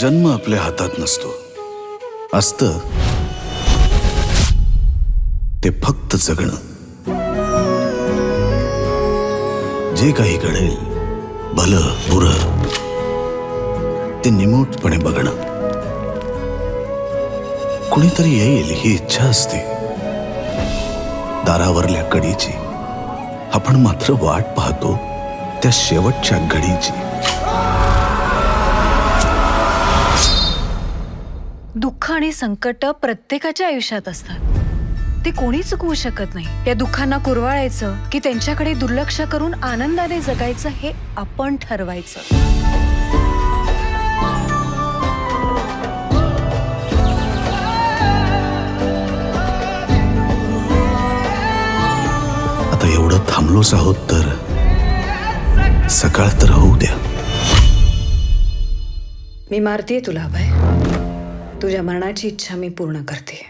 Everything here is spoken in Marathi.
जन्म आपल्या हातात नसतो. असत. ते फक्त जगणं. जे काही घडेल भलं बुर ते निमूटपणे बघणं. कुणीतरी येईल ही इच्छा असते. दारावरल्या कडीची आपण मात्र वाट पाहतो त्या शेवटच्या घडीची. दुःख आणि संकट प्रत्येकाच्या आयुष्यात असतात. ते कोणी चुकवू शकत नाही. त्या दुःखांना कुरवाळायचं की त्यांच्याकडे दुर्लक्ष करून आनंदाने जगायचं हे आपण ठरवायचं. आता एवढं थांबलोच आहोत तर सकाळ तर होऊ द्या. मी मारतीये तुला अभय. तुझ्या मरणाची इच्छा मी पूर्ण करते.